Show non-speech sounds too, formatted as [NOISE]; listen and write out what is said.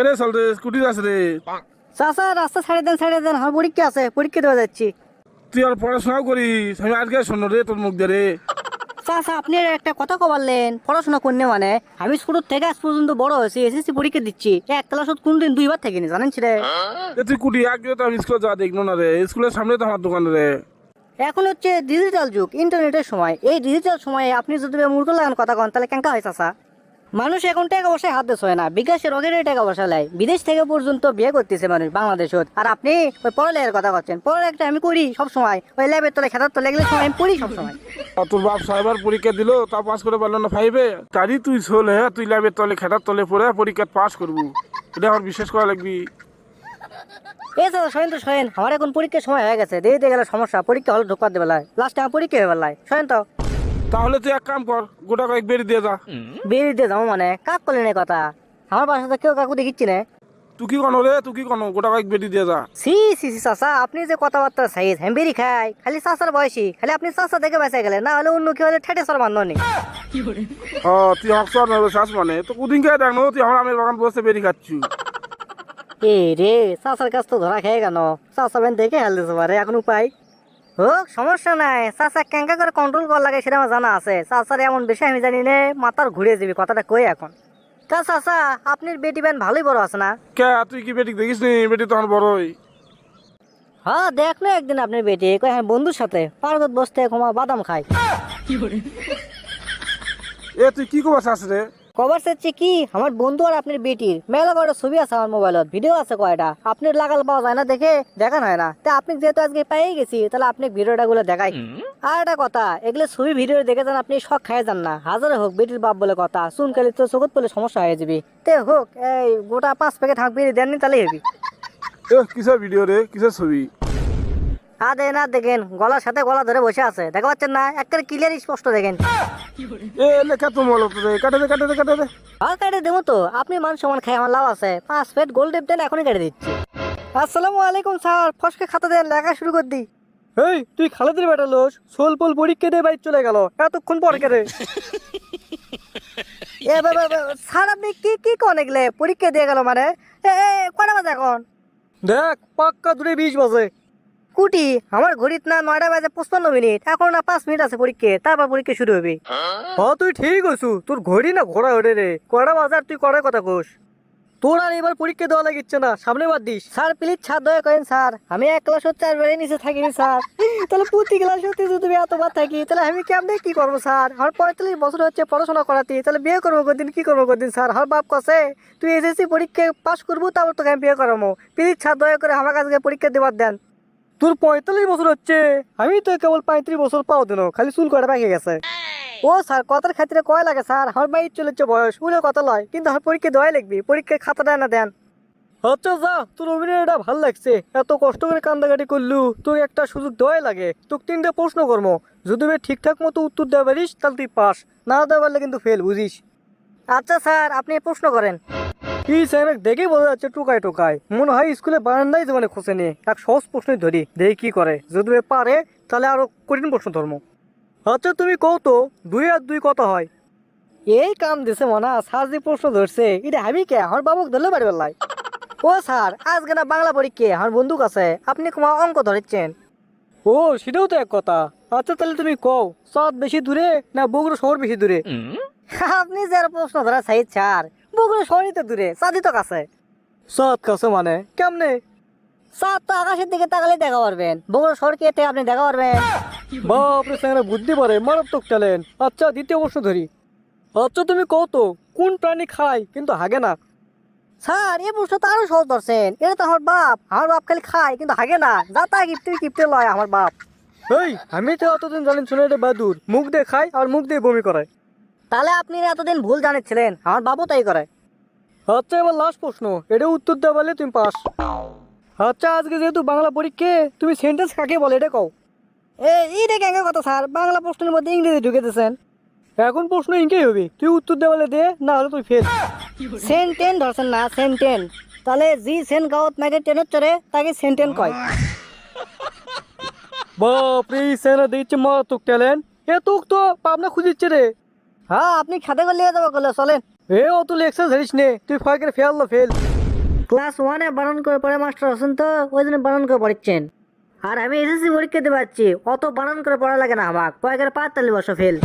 কেরে চল রে স্কুটি আছে রে। চাচা রাস্তা ছাড়ে দেন ছাড়ে দেন আমার পরীক্ষা আছে পরীক্ষা দেওয়া যাচ্ছি। তুই আর পড়াশোনাও করিস আমি আজকে শোনো রে তোর মুখ দিয়ে রে চাচা আপনি একটা কথা কবারলেন পড়াশোনা করলে মানে? আমি ছোট থেকে আজ পর্যন্ত বড় হয়েছি এসএসসি পরীক্ষা দিচ্ছি। এক ক্লাসত কোনদিন দুইবার থাকিনি জানেন রে এ তুই কুটি আগে তো আমি স্কুলে যাওয়া দেখল না রে স্কুলের সামনে তো আমার দোকান রে এখন হচ্ছে ডিজিটাল যুগ ইন্টারনেটের সময়। এই ডিজিটাল সময়ে আপনি যদি মূর্খ লাগান কথা কন তাহলে কেঙ্কা হয় চাচা? মানুষ এখন টাকা পয়সায় হাত দেশ হয় না বিকাশের রগের টাকা পয়সা লাই বিদেশ থেকে পর্যন্ত বিয়ে করতেছে মানুষ বাংলাদেশত। আর আপনি ওই পড়ালেখার কথা করছেন পড়ালেখাটা আমি করি সব সময় ওই ল্যাবের তলে খেতার তলে এগুলো সময় আমি পড়ি সব সময় তোর বাপ সাহেবার পরীক্ষা দিল তা পাস করে পারল না ফাইভে তারই তুই চল হ্যাঁ তুই ল্যাবের তলে খেতার তলে পড়ে পরীক্ষা পাস করবু। এটা আমার বিশেষ করা লাগবি। এ চাচা শোয়েন তো শোয়েন। আমার এখন পরীক্ষার সময় হয়ে গেছে। দেরিতে গেলে সমস্যা পরীক্ষা হলে ঢোকার দেবে লাস্টে আমার পরীক্ষা হয়ে বেলায় শোয়েন তো। তাহলে তুই এক কাম কর গোটা কয়েক বেরি দিয়ে যা। বেরিয়ে দিয়ে যাব মানে? কাক করলেন কথা? আমার বাসাতে তো কেউ কাকু দেখিচ্ছি না। তুই কি কনো রে? তুই কি কনো গোটা কয়েক বেরি দিয়ে যা। সি সি সি চাচা আপনি যে কথাবার্তা সাইজ হ্যাম্বেরি খাই খালি চাচার বয়সী খালি আপনি চাচা দেখে বেঁচে গেলে না হলে অন্য কেউ হলে ঠেটে সর বান্ধব নেই ও তুই হকসর নেবে শ্বাস মানে? তো কুদিন খেয়ে দেখ তুই আমার আমের বাগান বসে বেরি খাচ্ছু। এ রে চাচার কাছ তো ধরা খেয়ে কেন চাচা বেন দেখে হেল দিতে পারে এখন উপায়? হোক সমস্যা নাই। চাচা কেঙ্কা করে কন্ট্রোল করা লাগে সেটা আমার জানা আছে। চাচার এমন বেশি আমি জানি নে মাথার ঘুরে যাবি কথাটা কই এখন? তা চাচা আপনার বেটি বেন ভালোই বড় আছে না? কে তুই কি বেটি দেখিস নি? বেটি তখন বড়ই। হ্যাঁ দেখ না একদিন আপনার বেটি কই হ্যাঁ বন্ধুর সাথে পার্বত বসতে ক্ষমা বাদাম খাই। এ তুই কি কবার চাস রে? কভার চাচ্ছি কি? আমার বন্ধু আর আপনার বেটির। মেলা কয়টা ছবি আছে আমার মোবাইলত? ভিডিও আছে কয়টা? আপনার লাগাল পাওয়া যায় না দেখে দেখান হয় না। তা আপনি যেহেতু আজকে পেয়ে গেছি তাহলে আপনি ভিডিওটা গুলো দেখাই আর একটা কথা এগুলো ছবি ভিডিও দেখে যান আপনি শখ খাই যান না। হাজারে হোক বেটির বাপ বলে কথা চুনকালি তো চোখত পড়লে সমস্যা হয়ে যাবি। তে হোক এই গোটা পাঁচ প্যাকেট হাঁক বেরিয়ে দেননি তাহলে হেবি। কিসের ভিডিও রে? কিসের ছবি? আর দেখেন আর দেখেন গলার সাথে গলা ধরে বসে আছে। দেখা পাচ্ছেন না? একটা ক্লিয়ার স্পষ্ট দেখেন। এ লেখা তো মল রে কাটে দে কাটে দে কাটে দে। আর কেটে দেবো তো। আপনি মান সমান খাই আমার লাভ আছে। পাঁচ প্লেট গোল্ড দেন এখনই কেটে দিচ্ছি। আসসালামু আলাইকুম স্যার। ফসকে খাতা দেন লেখা শুরু করে দিই এই তুই খালেদের বেটা লোস। সোল পোল পরীক্ষা দিয়ে বাইক চলে গেল। এতক্ষণ পর কেটে। এ বাবা স্যার আপনি কি কি কোন এগুলো? পরীক্ষা দিয়ে গেল মানে? এ এ, কটা বাজে এখন? দেখ পাক্কা দূরে বিশ বাজে। কুটি আমার ঘড়িত না নয়টা বাজে পঁচপান্ন মিনিট। এখন না পাঁচ মিনিট আছে পরীক্ষা। তারপর পরীক্ষা শুরু হবে। হ্যাঁ তুই ঠিক আছু তোর ঘড়ি না ঘোড়া ওঠে রে। কটা বাজার তুই কটার কথা কোস তোর আর এবার পরীক্ষা দেওয়া লাগিচ্ছে না। সামনে বাদ দিস। স্যার প্লিজ ছাড় দয়া করেন স্যার। আমি এক ক্লাস হচ্ছে আর বেড়ে নিচে থাকিনি স্যার। তাহলে প্রতি ক্লাস হতে যদি তুমি এত এতবার থাকি তাহলে আমি কেমনে কি করব স্যার? আমার পঁয়তাল্লিশ বছর হচ্ছে পড়াশোনা করাতে। তাহলে বিয়ে করব কদিন কি করব কদিন স্যার? আমার বাপ কসে তুই এসএসসি পরীক্ষা পাস করব তারপর তোকে আমি বিয়ে করাবো। প্লিজ ছাড় দয়া করে আমার কাছে পরীক্ষা দেবার দেন। তোর পঁয়তাল্লিশ বছর হচ্ছে। আমি তো কেবল পঁয়ত্রিশ বছর পাও দিন খালি চুল কটা পেকে গেছে। ও স্যার কথার ক্ষেত্রে কয় লাগে স্যার? আমার বাইর চলেছে বয়স উনি কথা লয়? কিন্তু আমার পরীক্ষা দেওয়াই লাগবে পরীক্ষার খাতাটা না দেন। আচ্ছা যা তোর অভিনয়টা ভালো লাগছে। এত কষ্ট করে কান্দাকাটি করলু তোকে একটা সুযোগ দেওয়াই লাগে। তোকে তিনটে প্রশ্ন কর্ম যদি তুই ঠিকঠাক মতো উত্তর দেওয়া পারিস তাহলে তুই পাস। না দেওয়া পারলে কিন্তু ফেল বুঝিস। আচ্ছা স্যার আপনি প্রশ্ন করেন। কি স্যার? দেখেই বোঝা যাচ্ছে টোকায় টোকায়। মনে হয় স্কুলে বারান্দায় জীবনে খোঁজে নিয়ে। এক সহজ প্রশ্নই ধরি দেখি কি করে। যদি পারে তাহলে আরও কঠিন প্রশ্ন ধর্ম আচ্ছা তুমি কও তো দুই আর দুই কত হয়? এই কাম দিছে মনা স্যার যে প্রশ্ন ধরছে এটা আমি কে? আমার বাবুক ধরলে পারি বেলায় ও স্যার আজকে না বাংলা পরীক্ষা আমার বন্দুক আছে। আপনি কুমা অঙ্ক ধরেছেন। ও সেটাও তো এক কথা। আচ্ছা তাহলে তুমি কও চাঁদ বেশি দূরে না বগুড়া শহর বেশি দূরে? [LAUGHS] আপনি যার প্রশ্ন ধরা চাই স্যার। দূরে চাঁদই তো কাছে। চাঁদ কাছে মানে? কেমনে? চাঁদ তো আকাশের দিকে তাকালে দেখা পারবেন। বগুড়া আপনি দেখা পারবেন। বাপরে স্যাংরা বুদ্ধি পারে মারাত্মক ট্যালেন্ট আচ্ছা দ্বিতীয় প্রশ্ন ধরি। আচ্ছা তুমি কও তো কোন প্রাণী খায় কিন্তু হাগে না? স্যার এই প্রশ্ন তো আরও সহজ ধরছেন। এটা তো আমার বাপ। আমার বাপ খালি খায় কিন্তু হাগে না। যা তা কিপটে কিপটে লয় আমার বাপ। এই আমি তো এতদিন জানেন শুনে এটা বাদুর। মুখ দিয়ে খায় আর মুখ দিয়ে বমি করে। তাহলে আপনি এতদিন ভুল জানিয়েছিলেন আমার বাবু তাই করে। আচ্ছা এবার লাস্ট প্রশ্ন। এটা উত্তর দেওয়া বলে তুমি পাস আচ্ছা আজকে যেহেতু বাংলা পরীক্ষা তুমি সেন্টেন্স কাকে বলে এটা কও। এ এইটা কেন কথা স্যার বাংলা প্রশ্নের মধ্যে ইংরেজি ঢুকে দিয়েছেন। এখন প্রশ্ন ইংকেই হবে। তুই উত্তর দেওয়া বলে দে না হলে তুই ফেল সেন্টেন ধরছেন না সেন্টেন তাহলে জি সেন গাওত নাকি টেনত চড়ে তাকে সেন্টেন কয়। বাপরে সেনা দিচ্ছে মারাত্মক ট্যালেন্ট এ তোক তো পাবনা খুঁজিচ্ছে রে। হ্যাঁ আপনি খাতে করে নিয়ে যাব কলে চলেন। এ ও তুই লেকচার ধরিস নে তুই ফয়কের ফেল ফেল। ক্লাস ওয়ানে বারণ করে পড়ে মাস্টার আছেন তো ওই জন্য বারণ করে পড়াচ্ছেন। আর আমি এসএসসি পরীক্ষা দিতে পারছি অত বারণ করে পড়া লাগে না আমার কয়েকের পাঁচ তালি বসো ফেল।